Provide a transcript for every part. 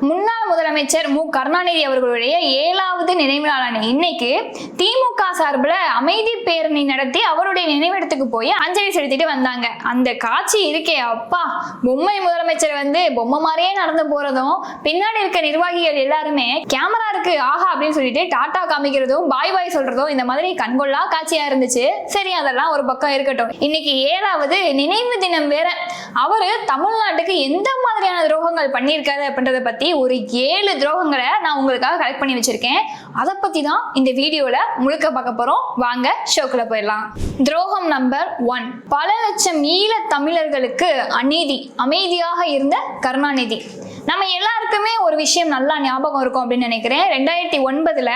முன்னாடி முன்னாள் முதலமைச்சர் மு. கருணாநிதி அவர்களுடைய ஏழாவது நினைவு நாளான இன்னைக்கு திமுக சார்பில் அமைதி பேரணி நடத்தி அவருடைய நினைவிடத்துக்கு போய் அஞ்சலி செலுத்திட்டு வந்தாங்க. அந்த காட்சி இருக்கே அப்பா. பொம்மை முதலமைச்சர் வந்து பொம்மை மாதிரியே நடந்து போறதும் பின்னாடி இருக்க நிர்வாகிகள் எல்லாருமே கேமரா இருக்கு ஆஹா அப்படின்னு சொல்லிட்டு டாட்டா காமிக்கிறதும் பாய் பாய் சொல்றதும் இந்த மாதிரி கண்கொள்ளா காட்சியா இருந்துச்சு. சரி அதெல்லாம் ஒரு பக்கம் இருக்கட்டும். இன்னைக்கு ஏழாவது நினைவு தினம் வேற. அவரு தமிழ்நாட்டுக்கு எந்த மாதிரியான துரோகங்கள் பண்ணியிருக்காரு அப்படின்றத பத்தி ஒரு ஏழு துரோகங்களை நான் உங்களுக்காக கலெக்ட் பண்ணி வச்சிருக்கேன். அதை பத்தி தான் இந்த வீடியோல முழுக்க பார்க்க போறோம். வாங்க ஷோக்குள்ள போயிடலாம். துரோகம் நம்பர் ஒன் பல லட்சம் ஈழ தமிழர்களுக்கு அநீதி அமைதியாக இருந்த கருணாநிதி. நம்ம எல்லாருக்குமே ஒரு விஷயம் நல்லா ஞாபகம் இருக்கும் அப்படின்னு நினைக்கிறேன். ரெண்டாயிரத்தி ஒன்பதுல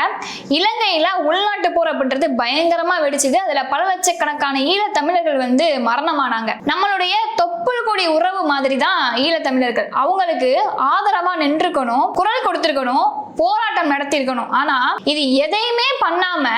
இலங்கையில உள்நாட்டு போர் அப்படின்றது பயங்கரமா வெடிச்சது. அதுல பல லட்சக்கணக்கான ஈழ தமிழர்கள் வந்து மரணமானாங்க. நம்மளுடைய தொப்புள் கொடி உறவு மாதிரி தான் ஈழத்தமிழர்கள். அவங்களுக்கு ஆதரவா நின்றுக்கணும் குரல் கொடுத்திருக்கணும் போராட்டம் நடத்தியிருக்கணும். ஆனா இது எதையுமே பண்ணாம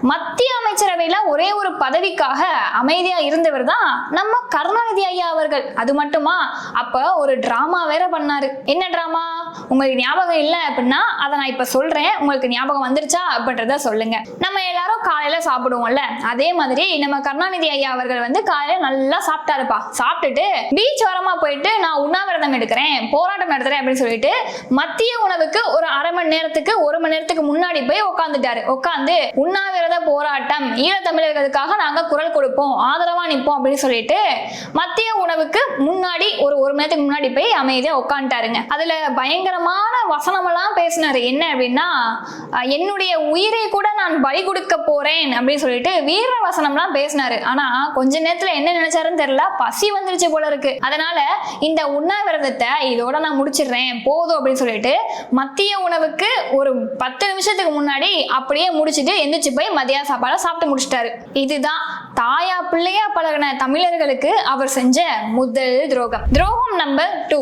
மத்திய அமைச்சரவையில ஒரே ஒரு பதவிக்காக அமைதியா இருந்தவர் தான் நம்ம கருணாநிதி ஐயா அவர்கள். அது மட்டுமா? அப்ப ஒரு டிராமா வேற பண்ணாரு. என்ன டிராமா உங்களுக்கு ஞாபகம் இல்லை அப்படின்னா அதை நான் இப்ப சொல்றேன். உங்களுக்கு ஞாபகம் வந்துருச்சா அப்படின்றத சொல்லுங்க. நம்ம எல்லாரும் காலையில சாப்பிடுவோம்ல. அதே மாதிரி நம்ம கருணாநிதி ஐயா அவர்கள் வந்து காலையில நல்லா சாப்பிட்டாருப்பா. சாப்பிட்டுட்டு பீச் ஓரமா போயிட்டு நான் உண்ணாவிரதம் எடுக்கிறேன் போராட்டம் நடத்துறேன் அப்படின்னு சொல்லிட்டு மத்திய உணவுக்கு ஒரு அரை மணி நேரத்துக்கு ஒரு மணி நேரத்துக்கு முன்னாடி போய் உட்காந்துட்டாரு உட்காந்து உண்ணாவிரத போராட்டம் ஈழத்தமிழர்களுக்காக நாங்க குரல் கொடுப்போம் ஆதரவா நிற்போம் அப்படின்னு சொல்லிட்டு மத்திய உணவுக்கு முன்னாடி ஒரு ஒரு மணி நேரத்துக்கு முன்னாடி போய் அமைதியா உட்காந்துட்டாருங்க அதுல பயங்கரமான வசனமெல்லாம் பேசினாரு. என்ன அப்படின்னா என்னுடைய உயிரை கூட நான் பலி கொடுக்க போறேன் அப்படின்னு சொல்லிட்டு வீர வசனம்லாம் பேசினாரு. ஆனா கொஞ்ச நேரத்துல என்ன நினைச்சாருன்னு தெரியல. பசி வந்துருச்சு போல இருக்கு. அதனால இந்த உண்ணாவிரதத்தை இதோட நான் முடிச்சிடுறேன். போதும் அப்படின்னு சொல்லிட்டு மத்திய உணவுக்கு ஒரு பத்து நிமிஷத்துக்கு முன்னாடி அப்படியே முடிச்சிட்டு எந்திரிச்சு போய் மதிய சாப்பாடை சாப்பிட்டு முடிச்சிட்டாரு. இதுதான் தாயா பிள்ளையா பழகின தமிழர்களுக்கு அவர் செஞ்ச முதல் துரோகம். துரோகம் நம்பர் டூ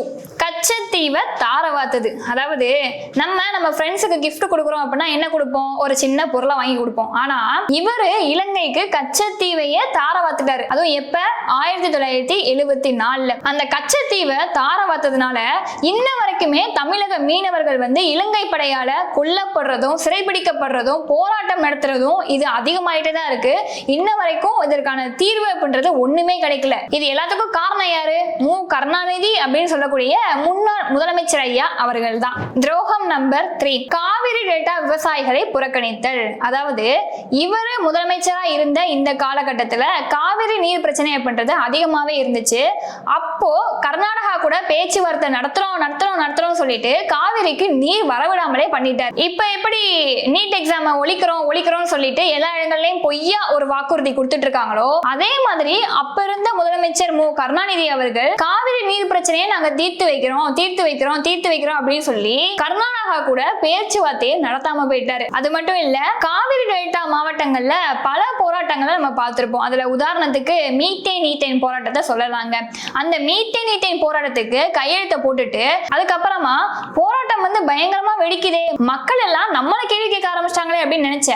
கச்சத்தீவை தாரவாத்தது. அதாவது நம்ம நம்ம ஃப்ரெண்ட்ஸுக்கு கிஃப்ட் கொடுக்குறோம் அப்படின்னா என்ன கொடுப்போம்? ஒரு சின்ன பொருளை வாங்கி கொடுப்போம். ஆனா இவரு இலங்கைக்கு கச்சத்தீவையே தாரவாத்துட்டாரு. அதுவும் எப்ப? ஆயிரத்தி தொள்ளாயிரத்தி எழுவத்தி நாலுல. அந்த கச்சத்தீவை தாரவாத்ததுனால இன்ன வரைக்குமே தமிழக மீனவர்கள் வந்து இலங்கை படையால கொல்லப்படுறதும் சிறைபிடிக்கப்படுறதும் போராட்டம் நடத்துறதும் இது அதிகமாயிட்டே தான் இருக்கு. இன்ன வரைக்கும் இதற்கான தீர்வு அப்படின்றது ஒண்ணுமே கிடைக்கல. இது எல்லாத்துக்கும் காரணம் யாரு? மு. கருணாநிதி அப்படின்னு சொல்லக்கூடிய முன்னாள் முதலமைச்சர் ஐயா அவர்கள் தான் துரோகம் நம்பர் த்ரீ காவிரி டெல்டா விவசாயிகளை புறக்கணித்தல். அதாவது இவர் முதலமைச்சரா இருந்த இந்த காலகட்டத்துல காவிரி நீர் பிரச்சனை அப்படின்றது அதிகமாவே இருந்துச்சு. அப்போ கூட பேச்சுவார்த்தை நடத்துறோம் நடத்துறோம் நடத்துறோம் சொல்லிட்டு காவிரிக்கு நீர் வரவிடாமலே பண்ணிட்டார். இப்ப எப்படி நீட் எக்ஸாம ஒழிக்கிறோம் ஒழிக்கிறோம்னு சொல்லிட்டு எல்லா இடங்கள்லயும் பொய்யா ஒரு வாக்குறுதி கொடுத்துட்டு இருக்காங்களோ அதே மாதிரி அப்ப இருந்த முதலமைச்சர் மு. கருணாநிதி அவர்கள் காவிரி நீர் பிரச்சனையை நாங்க தீர்த்து வைக்கிறோம் தீர்த்து வைக்கிறோம் தீர்த்து வைக்கிறோம் அப்படின்னு சொல்லி கர்நாடகா கூட பேச்சுவார்த்தையை நடத்தாம போயிட்டாரு. அது மட்டும் இல்ல காவிரி டெல்டா மாவட்டங்கள்ல பல போராட்டங்களை நம்ம பார்த்திருப்போம். அதுல உதாரணத்துக்கு மீத்தேன் நீத்தேன் போராட்டத்தை சொல்லலாங்க. அந்த மீத்தேன் போராட்டத்தை போராட்டத்துக்கு கையெழுத்த போட்டுட்டு அதுக்கப்புறமா போராட்டம் வந்து பயங்கரமா வெடிக்குதே. மக்கள் எல்லாம் நம்மளை கேள்வி கேட்க ஆரம்பிச்சிட்டாங்களே அப்படின்னு நினைச்ச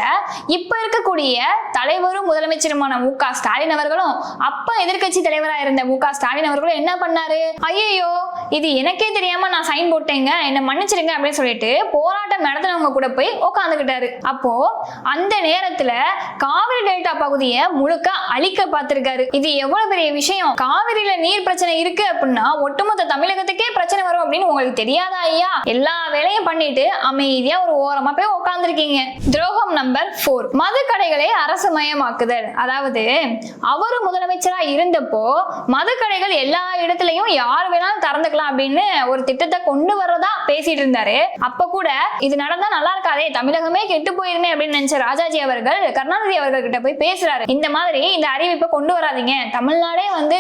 இப்ப இருக்கக்கூடிய தலைவரும் முதலமைச்சருமான மு க ஸ்டாலின் அவர்களும் அப்ப எதிர்க்கட்சி தலைவரா இருந்த மு க ஸ்டாலின் அவர்களும் என்ன பண்ணாரு? ஐயோ இது எனக்கே தெரியாம நான் சைன் போட்டேங்க. என்ன மன்னிச்சிருங்க அப்படின்னு சொல்லிட்டு போராட்டம் நடத்தினவங்க கூட போய் உட்காந்துக்கிட்டாரு அப்போ அந்த நேரத்துல காவிரி டெல்டா பகுதியை முழுக்க அழிக்க பார்த்திருக்காரு. இது எவ்வளவு பெரிய விஷயம்? காவிரியில நீர் பிரச்சனை இருக்கு அப்படின்னா ஒட்டுமொத்த தமிழகத்துக்கே பிரச்சனை வரும் அப்படின்னு உங்களுக்கு தெரியாதா ஐயா? எல்லா வேலையும் பண்ணிட்டு அமைதியா ஒரு ஓரமா போய் உட்காந்துருக்கீங்க துரோகம் நம்பர் ஃபோர் மது கடைகளை அரசு மயமாக்குதல். அதாவது அவரு முதலமைச்சரா இருந்தப்போ மது கடைகள் எல்லா இடத்துலயும் யார் வேணாலும் திறந்துக்கலாம் அப்படின்னு ஒரு திட்டத்தை கொண்டு வர்றதா பேசிட்டு இருந்தாரு. அப்ப கூட இது நடந்தா நல்லா இருக்காதே தமிழகமே கெட்டு போயிருமே அப்படின்னு நினைச்ச ராஜாஜி அவர்கள் கருணாநிதி அவர்கள் கிட்ட போய் பேசுறாரு. இந்த மாதிரி இந்த அறிவிப்பை கொண்டு வராதீங்க தமிழ்நாடே வந்து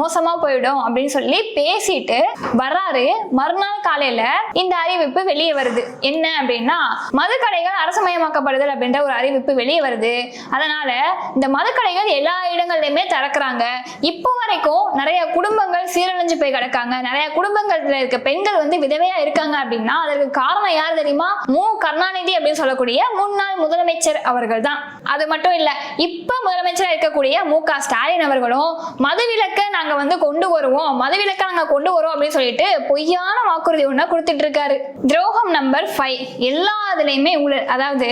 மோசமா போயிடும் அப்படின்னு சொல்லி பேசிட்டு வர்றாரு. மறுநாள் காலையில இந்த அறிவிப்பு வெளியே வருது. என்ன அப்படின்னா மதுக்கடைகள் அரசமயமாக்கப்படுதல் அப்படின்ற ஒரு அறிவிப்பு வெளியே வருது. அதனால இந்த மதுக்கடைகள் எல்லா இடங்கள்லயுமே திறக்கிறாங்க. இப்போ வரைக்கும் நிறைய குடும்பங்கள் சீரழிஞ்சு போய் கிடக்காங்க. நிறைய குடும்பங்கள்ல இருக்க பெண்கள் வந்து விதவையா இருக்காங்க அப்படின்னா அதற்கு காரணம் யார் தெரியுமா? மு. கருணாநிதி அப்படின்னு சொல்லக்கூடிய முன்னாள் முதலமைச்சர் அவர்கள் தான் அது மட்டும் இல்ல இப்ப முதலமைச்சரா இருக்கக்கூடிய மு. க. ஸ்டாலின் அவர்களும் மதுவிலக்க நாங்க வந்து கொண்டு வருவோம் மதுவிலக்க நாங்க கொண்டு வரோம் அப்படின்னு சொல்லிட்டு பொய்யான வாக்குறுதி ஒண்ண கொடுத்துட்டு இருக்காரு துரோகம் நம்பர் ஃபைவ் எல்லாத்துலயுமே ஊழல் அதாவது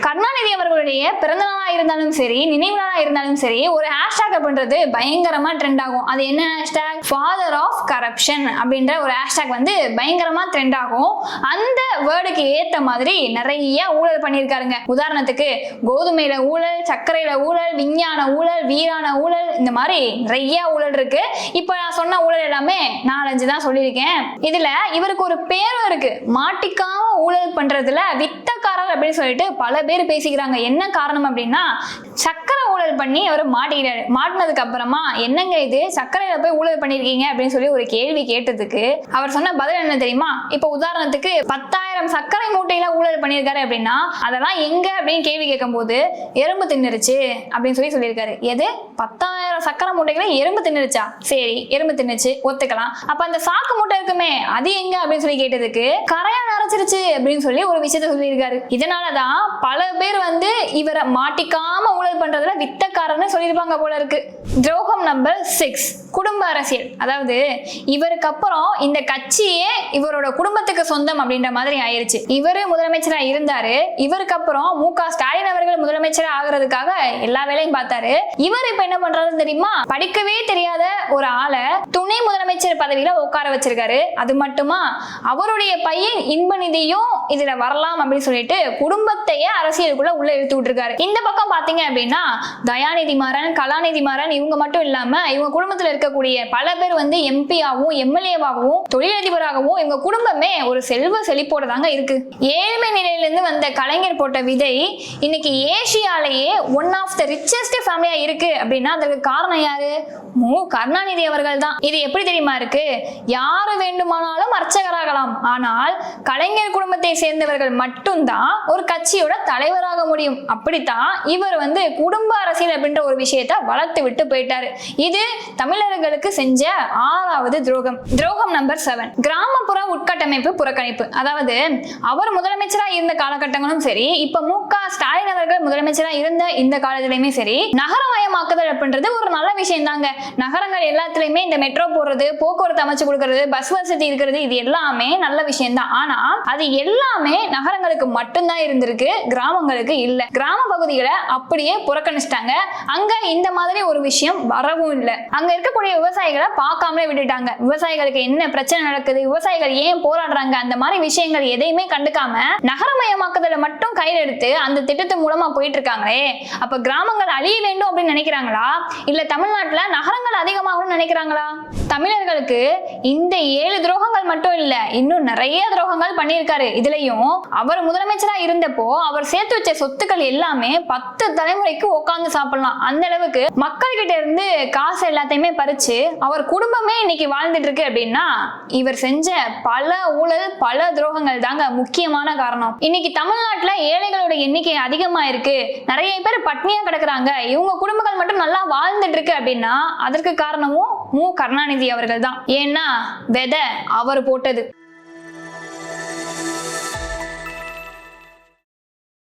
கருணாநிதி அவர்களுடைய பிறந்த நாளா இருந்தாலும் சரி நினைவு நாளா இருந்தாலும் சரி ஒரு ஹேஷ்டாக் பண்றது பயங்கரமா ட்ரெண்ட் ஆகும். அது என்ன ஹேஷ்டாக் ஃபாதர் ஆஃப் கரப்ஷன் அப்படின்ற ஒரு ஹேஷ்டாக் வந்து பயங்கரமா ட்ரெண்ட் ஆகும். அந்த வேர்டுக்கு ஏத்த மாதிரி நிறைய ஊழல் பண்ணியிருக்காருங்க. உதாரணத்துக்கு கோதுமையில ஊழல் சர்க்கரையில ஊழல் விஞ்ஞான ஊழல் வீரான ஊழல் இந்த மாதிரி நிறைய ஊழல் இருக்கு. இப்போ நான் சொன்ன ஊழல் எல்லாமே நாலஞ்சு தான் சொல்லியிருக்கேன். இதுல இவருக்கு ஒரு பேரும் இருக்கு. மாட்டிக்காம ஊழல் பண்றதுல வித்தக்காரர் அப்படின்னு சொல்லிட்டு பல பேர் பேசிக்கிறாங்க. என்ன காரணம் அப்படின்னா சக்கரை ஊழல் பண்ணி அவர் மாட்டிக்கிறாரு மாட்டினதுக்கு அப்புறமா என்னங்க இது? சக்கரையில போய் ஊழல் பண்ணிருக்கீங்க? அப்படின்னு சொல்லி ஒரு கேள்வி கேட்டதுக்கு அவர் சொன்ன பதில் என்ன தெரியுமா? இப்போ உதாரணத்துக்கு பத்தாயிரம் சர்க்கரை மூட்டையில ஊழல் பண்ணியிருக்காரு அப்படின்னா அதெல்லாம் எங்க அப்படின்னு கேள்வி கேட்கும்போது எறும்பு தின்னுருச்சு அப்படின்னு சொல்லி சொல்லியிருக்காரு. எது? பத்தாயிரம் சக்கரை மூட்டைகளை எறும்பு தின்னுருச்சா? சரி எறும்பு தின்னுச்சு ஒத்துக்கலாம். அப்ப அந்த சாக்கு மூட்டை இருக்குமே அது எங்க அப்படின்னு சொல்லி கேட்டதுக்கு கரையா நிறைச்சிருச்சு அப்படின்னு சொல்லி ஒரு விஷயத்த சொல்லியிருக்காரு. இதனாலதான் பல பேர் வந்து இவரை மாட்டிக்காம ஊழல் பண்றதுல வித்தக்காரன்னு சொல்லியிருப்பாங்க போல இருக்கு. துரோகம் நம்பர் சிக்ஸ் குடும்ப அரசியல். அதாவது இவருக்கு அப்புறம் இந்த கட்சியே இவரோட குடும்பத்துக்கு சொந்தம் அப்படின்ற மாதிரி ஆயிருச்சு. இவரு முதலமைச்சரா இருந்தாரு. இவருக்கு அப்புறம் மு க ஸ்டாலின் அவர்கள் முதலமைச்சரா ஆகுறதுக்காக எல்லா வேலையும் பார்த்தாரு. இவர் இப்ப என்ன பண்றாரு தெரியுமா? படிக்கவே தெரியாத ஒரு ஆளை பதவியில உட்கார வச்சிருக்காரு. அது மட்டுமா? அவருடைய பையன் இன்ப நிதியும் இதுல வரலாம் அப்படின்னு சொல்லிட்டு குடும்பத்தையே அரசியலுக்குள்ள உள்ள இழுத்து விட்டுருக்காரு. இந்த பக்கம் பாத்தீங்க அப்படின்னா தயாநிதி மாறன் கலாநிதி மாறன் இவங்க மட்டும் இல்லாம இவங்க குடும்பத்துல இருக்கக்கூடிய பல பேர் வந்து எம்பியாவும் எம்எல்ஏவாகவும் தொழிலதிபராகவும் இவங்க குடும்பமே ஒரு செல்வ செழிப்போட தாங்க இருக்கு. ஏழ்மை நிலையிலிருந்து வந்த கலைஞர் போட்ட விதை இன்னைக்கு ஏசியாலேயே ஒன் ஆஃப் த ரிச்சஸ்ட் ஃபேமிலியா இருக்கு. அப்படின்னா அதற்கு காரணம் யாரு? மு. கருணாநிதி அவர்கள் தான். இது எப்படி தெரியுமா இருக்கு? யாரு வேண்டுமானாலும் அர்ச்சகராகலாம். ஆனால் கலைஞர் குடும்பத்தை சேர்ந்தவர்கள் மட்டும்தான் ஒரு கட்சியோட தலைவராக முடியும். அப்படித்தான் இவர் வந்து குடும்ப அரசியல் அப்படின்ற ஒரு விஷயத்த வளர்த்து விட்டு போயிட்டாரு. இது தமிழர்களுக்கு செஞ்ச ஆறாவது துரோகம். துரோகம் நம்பர் செவன் கிராமப்புற உட்கட்டமைப்பு புறக்கணிப்பு. அதாவது அவர் முதலமைச்சரா இருந்த காலகட்டங்களும் சரி இப்ப மு க ஸ்டாலின் அவர்கள் முதலமைச்சரா இருந்த இந்த காலத்திலயுமே சரி நகரமயமாக்குதல் அப்படின்றது ஒரு நல்ல விஷயம் தாங்க நகரங்கள் எல்லாத்துலயுமே இந்த மெட்ரோ போடுறது போக்குவரத்து அமைச்சு கொடுக்கறது பஸ் வசதி இருக்கிறது இது எல்லாமே நல்ல விஷயம் தான் ஆனா அது எல்லாமே நகரங்களுக்கு மட்டும்தான் இருந்திருக்கு கிராமங்களுக்கு இல்ல. கிராம பகுதிகளை அப்படியே புறக்கணிச்சிட்டாங்க. அங்க இந்த மாதிரி ஒரு விஷயம் வரவும் இல்லை. அங்க இருக்கக்கூடிய விவசாயிகளை பார்க்காமலே விட்டுட்டாங்க. விவசாயிகளுக்கு என்ன பிரச்சனை நடக்குது விவசாயிகள் ஏன் போராடுறாங்க அந்த மாதிரி விஷயங்கள் எதையுமே கண்டுக்காம நகரமயமாக்குதல மட்டும் கையில் எடுத்து அந்த திட்டத்து மூலமா போயிட்டு இருக்காங்களே அப்ப கிராமங்கள் அழிய வேண்டும் அப்படின்னு நினைக்கிறாங்களா? இல்ல தமிழ்நாட்டுல நகரங்கள் அதிகமாகணும்னு நினைக்கிறாங்களா? தமிழர்களுக்கு இந்த ஏழு துரோகங்கள் மட்டும் இல்ல இன்னும் நிறைய துரோகங்கள் பண்ணியிருக்காரு. இதுலயும் அவர் முதலமைச்சரா இருந்தப்போ அவர் சேர்த்து வச்ச சொத்துக்கள் எல்லாமே பத்து தலைமுறைக்கு உட்காந்து சாப்பிடலாம். அந்த அளவுக்கு மக்கள் கிட்ட இருந்து காசு எல்லாத்தையுமே பறிச்சு அவர் குடும்பமே இன்னைக்கு வாழ்ந்துட்டு இருக்கு அப்படின்னா இவர் செஞ்ச பல ஊழல் பல துரோகங்கள் தாங்க முக்கியமான காரணம். இன்னைக்கு தமிழ்நாட்டுல ஏழைகளோட எண்ணிக்கை அதிகமா இருக்கு நிறைய பேர் பட்னியா கிடக்குறாங்க. இவங்க குடும்பங்கள் மட்டும் நல்லா வாழ்ந்துட்டு இருக்கு அப்படின்னா அதற்கு காரணமும் மு. கருணாநிதி அவர்கள் தான் ஏன்னா விதை அவர் போட்டது.